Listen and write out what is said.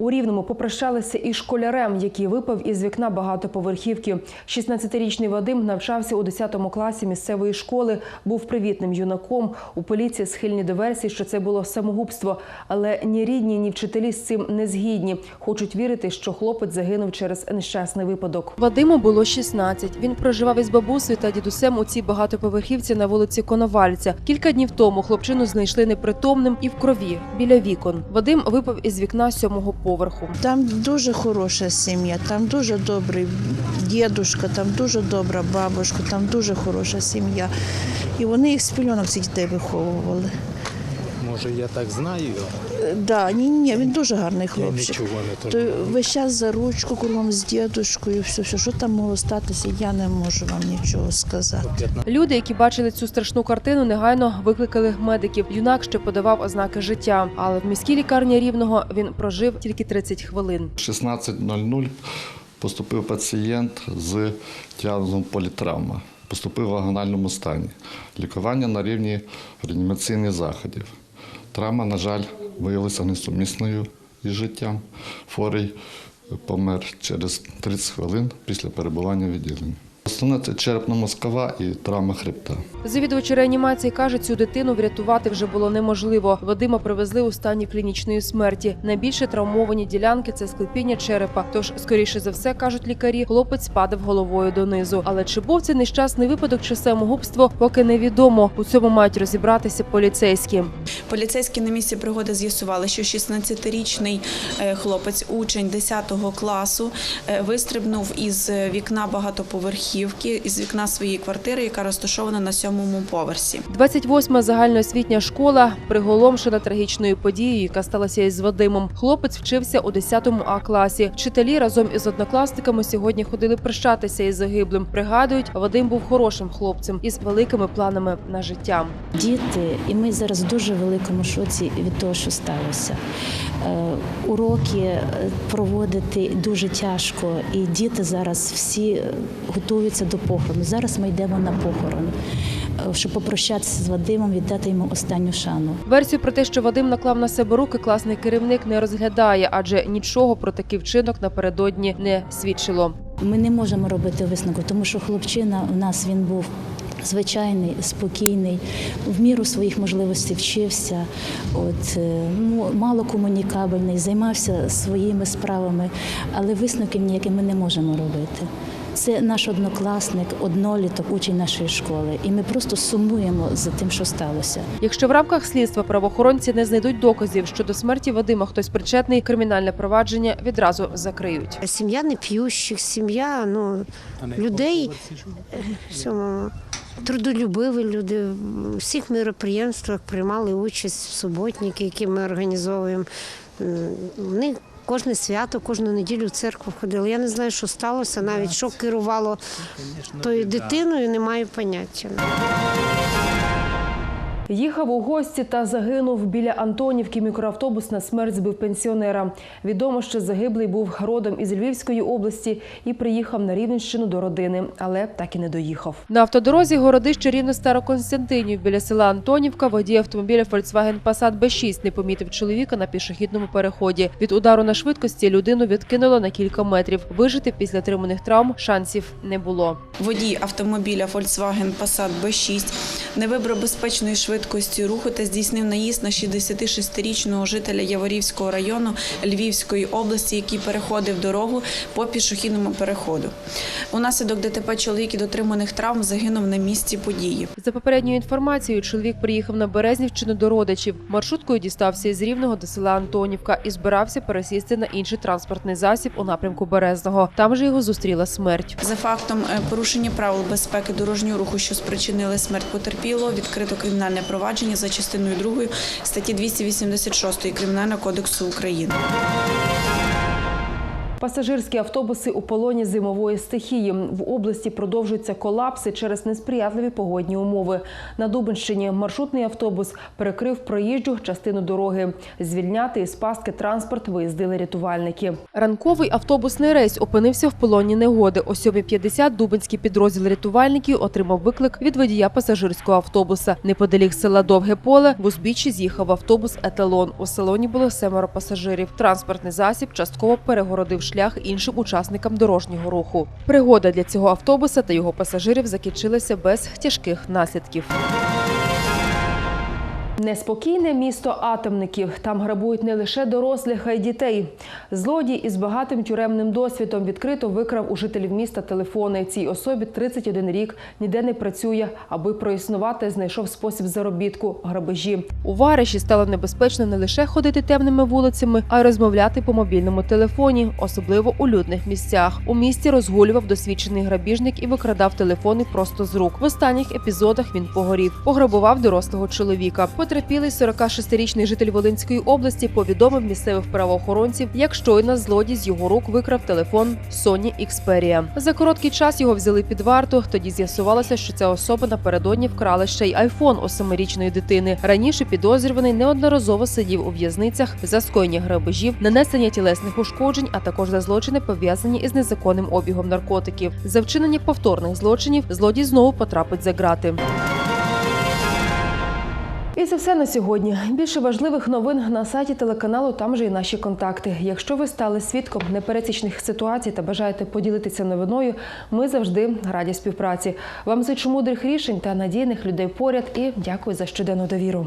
У Рівному попрощалися із школярем, який випав із вікна багатоповерхівки. 16-річний Вадим навчався у 10 класі місцевої школи, був привітним юнаком. У поліції схильні до версії, що це було самогубство. Але ні рідні, ні вчителі з цим не згідні. Хочуть вірити, що хлопець загинув через нещасний випадок. Вадиму було 16. Він проживав із бабусею та дідусем у цій багатоповерхівці на вулиці Коновальця. Кілька днів тому хлопчину знайшли непритомним і в крові біля вікон. Вадим випав із вікна сьомого поверху. Там дуже хороша сім'я, там дуже добрий дідусь, там дуже добра бабушка, там дуже хороша сім'я. І вони їх з пільонок цих дітей виховували. Може, я так знаю його? Да, ні, ні, він дуже гарний Я хлопчик. нічого не То то. весь час за ручку кругом з дідушкою, все, все, що там могло статися, я не можу вам нічого сказати. Люди, які бачили цю страшну картину, негайно викликали медиків. Юнак ще подавав ознаки життя, але в міській лікарні рівного він прожив тільки 30 хвилин. 16.00 поступив пацієнт з діагнозом політравма. Поступив в агональному стані. Лікування на рівні реанімаційних заходів. Травма, на жаль, виявилася несумісною із життям. Хворий помер через 30 хвилин після перебування в відділенні. Основне це черепно-мозкова і травма хребта. Завідувачі реанімації каже, цю дитину врятувати вже було неможливо. Вадима привезли у стані клінічної смерті. Найбільше травмовані ділянки це склепіння черепа. Тож, скоріше за все, кажуть лікарі, хлопець падав головою донизу. Але чи був це нещасний випадок чи самогубство, поки невідомо. У цьому мають розібратися поліцейські. Поліцейські на місці пригоди з'ясували, що 16-річний е, хлопець, учень 10 класу, е, вистрибнув із вікна багатоповерхівки, із вікна своєї квартири, яка розташована на сьомому поверсі. 28-ма загальноосвітня школа приголомшена трагічною подією, яка сталася із Вадимом. Хлопець вчився у 10 А класі. Вчителі разом із однокласниками сьогодні ходили прощатися із загиблим. Пригадують, Вадим був хорошим хлопцем із великими планами на життя. діти, і ми зараз в дуже великому шоці від того, що сталося. Е, Уроки е, проводити дуже тяжко, і діти зараз всі е, готуються до похорону. Зараз ми йдемо на похорон, е, щоб попрощатися з Вадимом, віддати йому останню шану. Версію про те, що Вадим наклав на себе руки, класний керівник не розглядає, адже нічого про такий вчинок напередодні не свідчило. Ми не можемо робити висновку, тому що хлопчина у нас він був. Звичайний, спокійний, в міру своїх можливостей вчився, от е, ну, мало комунікабельний, займався своїми справами, але висновків ніяких ми не можемо робити. Це наш однокласник, одноліток, учень нашої школи, і ми просто сумуємо за тим, що сталося. Якщо в рамках слідства правоохоронці не знайдуть доказів, що до смерті Вадима хтось причетний, кримінальне провадження відразу закриють. Сім'я не п'ющих, сім'я ну, людей сьомому, трудолюбиві люди. В всіх мероприємствах приймали участь в суботники, які ми організовуємо. М, Вони кожне свято, кожну неділю в церкву ходили. Я не знаю, що сталося, навіть що керувало тою дитиною, не маю поняття. Їхав у гості та загинув біля Антонівки. Мікроавтобус на смерть збив пенсіонера. Відомо, що загиблий був родом із Львівської області і приїхав на Рівненщину до родини, але так і не доїхав. На автодорозі городище рівне Староконстантинів біля села Антонівка водій автомобіля Volkswagen Passat B6 не помітив чоловіка на пішохідному переході. Від удару на швидкості людину відкинуло на кілька метрів. Вижити після отриманих травм шансів не було. Водій автомобіля Volkswagen Passat B6 не вибрав безпечної швидкості руху та здійснив наїзд на 66-річного жителя Яворівського району Львівської області, який переходив дорогу по пішохідному переходу. Унаслідок ДТП чоловік від отриманих травм загинув на місці події. За попередньою інформацією, чоловік приїхав на Березнівщину до родичів. Маршруткою дістався із Рівного до села Антонівка і збирався пересісти на інший транспортний засіб у напрямку Березного. Там же його зустріла смерть. За фактом е, порушення правил безпеки дорожнього руху, що спричинили смерть потерпілого, відкрито кримінальне провадження за частиною 2 статті 286 Кримінального кодексу України. Пасажирські автобуси у полоні зимової стихії. В області продовжуються колапси через несприятливі погодні умови. На Дубинщині маршрутний автобус перекрив проїжджу частину дороги. Звільняти із пастки транспорт виїздили рятувальники. Ранковий автобусний рейс опинився в полоні негоди. О 7.50 Дубинський підрозділ рятувальників отримав виклик від водія пасажирського автобуса. Неподалік села Довге поле в узбіччі з'їхав автобус Еталон. У салоні було семеро пасажирів. Транспортний засіб частково перегородив шлях іншим учасникам дорожнього руху. Пригода для цього автобуса та його пасажирів закінчилася без тяжких наслідків. Неспокійне місто атомників. Там грабують не лише дорослих, а й дітей. Злодій із багатим тюремним досвідом відкрито викрав у жителів міста телефони. Цій особі 31 рік ніде не працює, аби проіснувати, знайшов спосіб заробітку грабежі. У вариші стало небезпечно не лише ходити темними вулицями, а й розмовляти по мобільному телефоні, особливо у людних місцях. У місті розгулював досвідчений грабіжник і викрадав телефони просто з рук. В останніх епізодах він погорів, пограбував дорослого чоловіка. Потерпілий 46-річний житель Волинської області повідомив місцевих правоохоронців, як щойно злодій з його рук викрав телефон Sony Xperia. За короткий час його взяли під варту. Тоді з'ясувалося, що ця особа напередодні вкрала ще й айфон у семирічної дитини. Раніше підозрюваний неодноразово сидів у в'язницях за скоєння грабежів, нанесення тілесних ушкоджень, а також за злочини пов'язані із незаконним обігом наркотиків. За вчинення повторних злочинів злодій знову потрапить за ґрати. І це все на сьогодні. Більше важливих новин на сайті телеканалу. Там же і наші контакти. Якщо ви стали свідком непересічних ситуацій та бажаєте поділитися новиною, ми завжди раді співпраці. Вам зичу мудрих рішень та надійних людей поряд. І дякую за щоденну довіру.